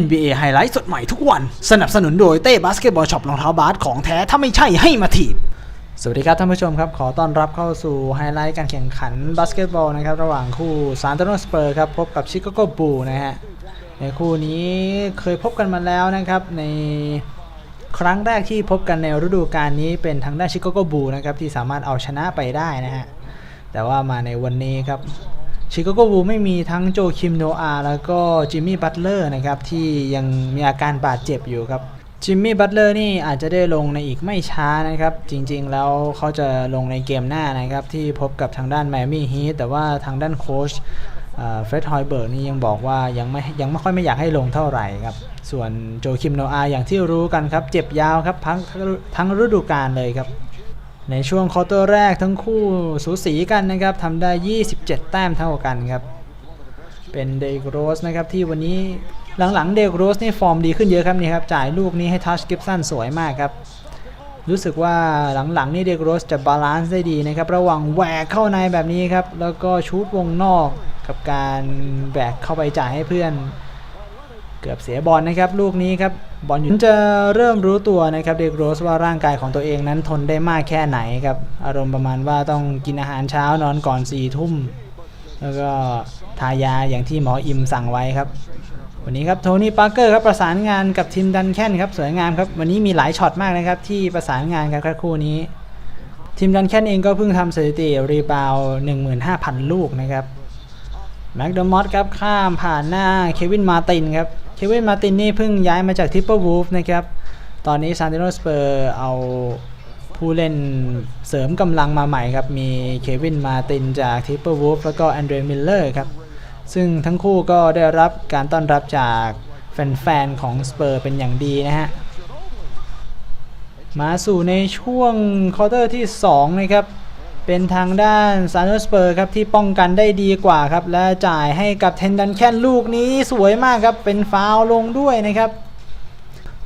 NBA ไฮไลท์สดใหม่ทุกวัน สนับสนุนโดยเต้บาสเกตบอลช็อปรองเท้าบาสของแท้ ถ้าไม่ใช่ให้มาถีบ สวัสดีครับท่านผู้ชมครับ ขอต้อนรับเข้าสู่ไฮไลท์การแข่งขันบาสเกตบอลนะครับ ระหว่างคู่ซานตโนสเปอร์ครับ พบกับชิคาโกบูนะฮะ ในคู่นี้เคยพบกันมาแล้วนะครับ ในครั้งแรกที่พบกันในฤดูกาลนี้เป็นทางด้านชิคาโกบูนะครับที่สามารถเอาชนะไปได้นะฮะแต่ว่ามาในวันนี้ครับ ชิคาโกบูไม่มีทั้งโจคิมโนอาแล้วก็จิมมี่บัตเลอร์นะครับที่ยังมีอาการบาดเจ็บอยู่ครับจิมมี่บัตเลอร์นี่อาจจะได้ลงในอีกไม่ช้านะครับ จริงๆแล้วเขาจะลงในเกมหน้านะครับ ที่พบกับทางด้านไมอามี่ฮีทแต่ว่าทางด้านโค้ชเฟรดฮอยเบิร์กนี่ยังบอกว่ายังไม่ยังไม่ค่อยไม่อยากให้ลงเท่าไหร่ครับ ส่วนโจคิมโนอาอย่างที่รู้กันครับ เจ็บยาวครับทั้งทั้งฤดูกาลเลยครับ ในช่วงควอเตอร์แรกทั้งคู่สูสีกันนะครับทำได้ 27 แต้มเท่ากันครับ เป็นเดกโรสนะครับที่วันนี้หลังๆเดกโรสนี่ฟอร์มดีขึ้นเยอะครับนี่ครับจ่ายลูกนี้ให้ทัชกิฟสันสวยมากครับ รู้สึกว่าหลังๆนี่เดกโรสจะบาลานซ์ได้ดีนะครับระหว่างแหวกเข้าในแบบนี้ครับแล้วก็ชูดวงนอกกับการแหวกเข้าไปจ่ายให้เพื่อน เกือบเสียบอลนะครับลูกนี้ครับบอลอยู่จะเริ่มรู้ตัวนะครับเด็กโรสว่าร่างกายของตัวเองนั้นทนได้มากแค่ไหนครับอารมณ์ประมาณว่าต้องกินอาหารเช้านอนก่อน4ี่ทุ่มแล้วก็ทายาอย่างที่หมออิมสั่งไว้ครับ วันนี้ครับโทนี่ปาร์เกอร์ครับประสานงานกับทีมดันแคนครับสวยงามครับวันนี้มีหลายช็อตมากนะครับที่ประสานงานกันครับคู่นี้ ทีมดันแคนเองก็เพิ่งทำสถิติรีบาว15,000 ลูกนะครับแม็กโดมอสครับข้ามผ่านหน้าเควินมาตินครับ เควินมาตินนี่เพิ่งย้ายมาจากทิปเปอร์วูฟนะครับ ตอนนี้ซานติโนสเปอร์เอาผู้เล่นเสริมกำลังมาใหม่ครับ มีเควินมาตินจากทิปเปอร์วูฟแล้วก็แอนเดรมิลเลอร์ครับ ซึ่งทั้งคู่ก็ได้รับการต้อนรับจากแฟนๆของสเปอร์เป็นอย่างดีนะฮะ มาสู่ในช่วงควอเตอร์ที่ 2 นะครับ เป็นทางด้านซานสเปอร์ครับที่ป้องกันได้ดีกว่าครับ และจ่ายให้กับเทนดันแคนลูกนี้สวยมากครับ เป็นฟาวลงด้วยนะครับ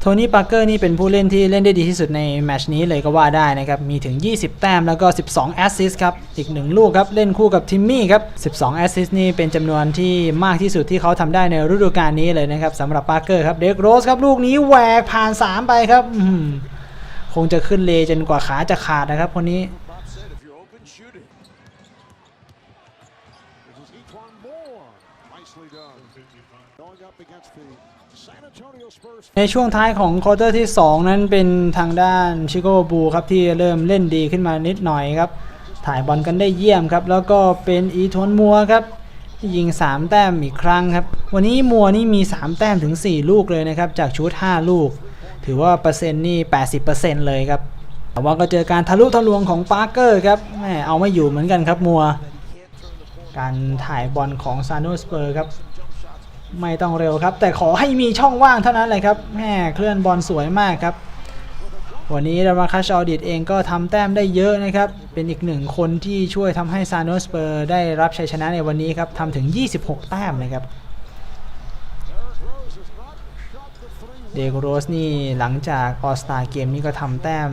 โทนี่ปาร์เกอร์นี่เป็นผู้เล่นที่เล่นได้ดีที่สุดในแมชนี้เลยก็ว่าได้นะครับ มีถึง 20 แต้มแล้วก็ 12 แอสซิสต์ครับ อีกหนึ่งลูกครับ เล่นคู่กับทิมมี่ครับ 12 แอสซิสต์นี่เป็นจำนวนที่มากที่สุดที่เขาทำได้ในฤดูกาลนี้เลยนะครับสำหรับปาร์เกอร์ครับ เด็กโรสครับ ลูกนี้แหวกผ่าน 3 ไปครับคงจะขึ้นเลจนกว่าขาจะขาดนะครับคนนี้ ในช่วงท้ายของควอเตอร์ที่ 2 นั้นเป็นทางด้านชิโกบูครับที่เริ่มเล่นดีขึ้นมานิดหน่อยครับ ถ่ายบอลกันได้เยี่ยมครับ แล้วก็เป็นอีทวนมัวครับที่ยิง 3 แต้มอีกครั้งครับ วันนี้มัวนี่มี 3 แต้มถึง 4 ลูกเลยนะครับ จากชุด 5 ลูก ถือว่าเปอร์เซ็นต์นี่ 80%เลยครับแต่ว่าก็เจอการทะลุทะลวงของปาร์เกอร์ครับแหมเอาไม่อยู่เหมือนกันครับมัว การถ่ายบอลของซานโนสเปอร์ครับไม่ต้องเร็วครับ แต่ขอให้มีช่องว่างเท่านั้นเลยครับแม่เคลื่อนบอลสวยมากครับ วันนี้รามาคาชอดิตเองก็ทำแต้มได้เยอะนะครับ เป็นอีกหนึ่งคนที่ช่วยทำให้ซานโนสเปอร์ได้รับชัยชนะในวันนี้ครับทำถึง 26 แต้มเลยครับเดโกโรสนี่หลังจากออสตาเกมนี้ก็ทำแต้ม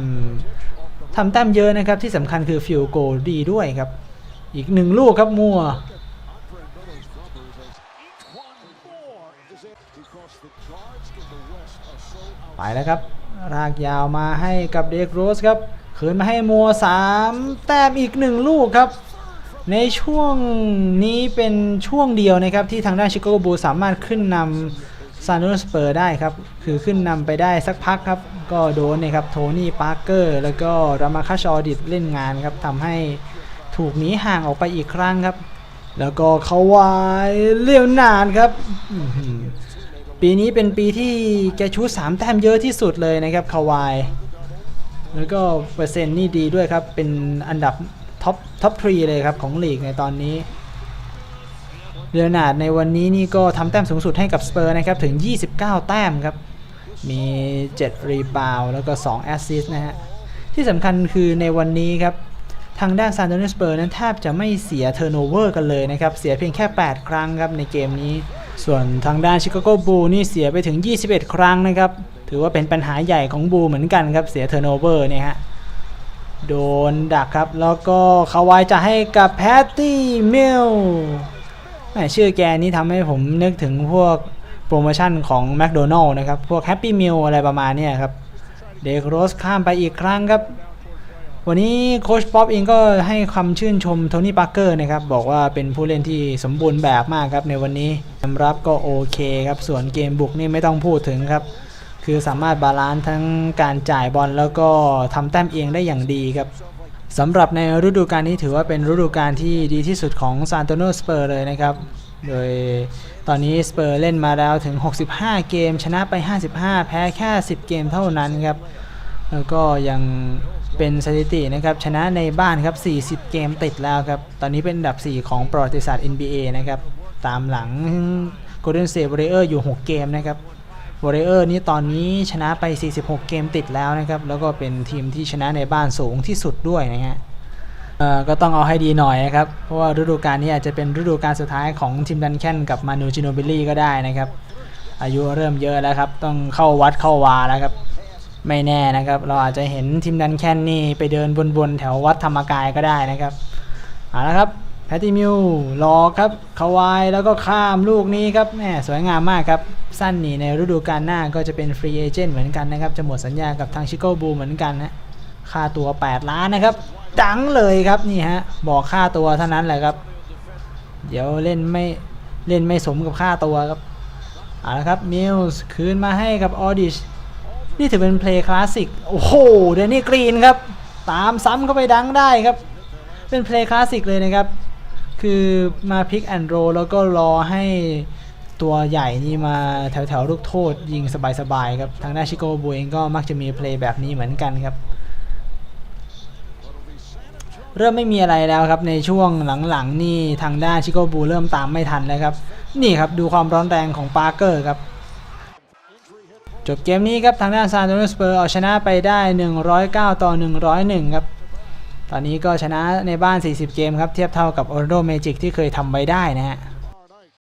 ทำแต้มเยอะนะครับที่สำคัญคือฟิลโกดีด้วยครับ อีกหนึ่งลูกครับมัว ไปแล้วครับ รากยาวมาให้กับเดกโรสครับคืนมาให้มัว3แต้มอีก1ลูกครับ ในช่วงนี้เป็นช่วงเดียวนะครับ ที่ทางด้านชิคาโกบูลสามารถขึ้นนำซานโดสเปอร์ได้ครับ คือขึ้นนำไปได้สักพักครับ ก็โดนนะครับโทนี่ ปาร์เกอร์ แล้วก็รามาคาชอดิตเล่นงานครับทำให้ ถูกหนีห่างออกไปอีกครั้งครับ แล้วก็เขาวายเลี้ยวนานครับ ปีนี้เป็นปีที่แกชูด3แต้มเยอะที่สุดเลยนะครับคาวายแล้วก็เปอร์เซ็นต์นี่ดีด้วยครับ เป็นอันดับท็อปท็อปทรีเลยครับของลีกในตอนนี้เรอนาดในวันนี้นี่ก็ทำแต้มสูงสุดให้กับสเปอร์นะครับถึง 29 แต้มครับ มี 7 รีบาวแล้วก็ 2 แอสซิสต์นะฮะ ที่สำคัญคือในวันนี้ครับ ทางด้านซานโตนิสเปอร์นั้นแทบจะไม่เสียเทอร์โนเวอร์กันเลยนะครับ เสียเพียงแค่ 8 ครั้งครับในเกมนี้ ส่วนทางด้านชิคาโกบูนี่เสียไปถึง 21 ครั้งนะครับ ถือว่าเป็นปัญหาใหญ่ของบูเหมือนกันครับ เสียเทอร์โนเวอร์เนี่ยฮะ โดนดักครับ แล้วก็คาวายจะให้กับแพตตี้มิลแหมชื่อแกนี่ทำให้ผมนึกถึงพวกโปรโมชั่นของ McDonald นะครับ พวก Happy Meal อะไรประมาณนี้ครับ เด็กโรสข้ามไปอีกครั้งครับ วันนี้โค้ชป๊อปเองก็ให้คำชื่นชมโทนี่ปาร์เกอร์นะครับ บอกว่าเป็นผู้เล่นที่สมบูรณ์แบบมากครับในวันนี้เกมรับก็โอเคครับ ส่วนเกมบุกนี่ไม่ต้องพูดถึงครับ คือสามารถบาลานซ์ทั้งการจ่ายบอลแล้วก็ทำแต้มเองได้อย่างดีครับสำหรับในฤดูกาลนี้ถือว่าเป็นฤดูกาลที่ดีที่สุดของซานโตโนสเปอร์เลยนะครับ โดยตอนนี้สเปอร์เล่นมาแล้วถึง 65 เกม ชนะไป 55 แพ้แค่ 10 เกมเท่านั้นครับ แล้วก็ยังเป็นสถิตินะครับชนะในบ้านครับ 40 เกมติดแล้วครับ ตอนนี้เป็นอันดับ 4 ของประวัติศาสตร์ NBA นะครับ ตามหลัง Golden State Warrior อยู่ 6 เกมนะครับ Warrior นี่ตอนนี้ชนะไป 46 เกมติดแล้วนะครับ แล้วก็เป็นทีมที่ชนะในบ้านสูงที่สุดด้วยนะฮะก็ต้องเอาให้ดีหน่อยนะครับ เพราะว่าฤดูกาลนี้อาจจะเป็นฤดูกาลสุดท้ายของทีมดันแคนกับมานูจิโนบิลลี่ก็ได้นะครับ อายุเริ่มเยอะแล้วครับ ต้องเข้าวัดเข้าวาแล้วครับ ไม่แน่นะครับ เราอาจจะเห็นทีมดันแคนนี่ไปเดินบนๆ แถววัดธรรมกายก็ได้นะครับเอาละครับแพตติมิวรอครับคาวายแล้วก็ข้ามลูกนี้ครับแหมสวยงามมากครับ สั้นนี่ในฤดูกาลหน้าก็จะเป็นฟรีเอเจนต์เหมือนกันนะครับ จะหมดสัญญากับทางชิโก้บูเหมือนกันนะค่าตัว 8 ล้านนะครับดังเลยครับนี่ฮะบอกค่าตัวเท่านั้นแหละครับ เดี๋ยวเล่นไม่เล่นไม่สมกับค่าตัวครับเอาละครับมิลส์คืนมาให้กับออดิช นี่ถือเป็นเพลย์คลาสสิก โอ้โห เดนนี่กรีนครับ ตามซ้ำเข้าไปดังได้ครับ เป็นเพลย์คลาสสิกเลยนะครับ คือมาพิกแอนโรแล้วก็รอให้ตัวใหญ่นี่มาแถวแถวๆลูกโทษยิงสบายๆครับ ทางด้านชิโกบูเองก็มักจะมีเพลย์แบบนี้เหมือนกันครับ เริ่มไม่มีอะไรแล้วครับในช่วงหลังๆนี่ทางด้านชิโกบูเริ่มตามไม่ทันแล้วครับ นี่ครับดูความร้อนแรงของปาร์เกอร์ครับ จบเกมนี้ครับทางด้านซานโตสเปอร์เอาชนะไปได้ 109 ต่อ 101 ครับ ตอนนี้ก็ชนะในบ้าน 40 เกมครับ เทียบเท่ากับโอร์โดเมจิกที่เคยทำไว้ได้นะฮะ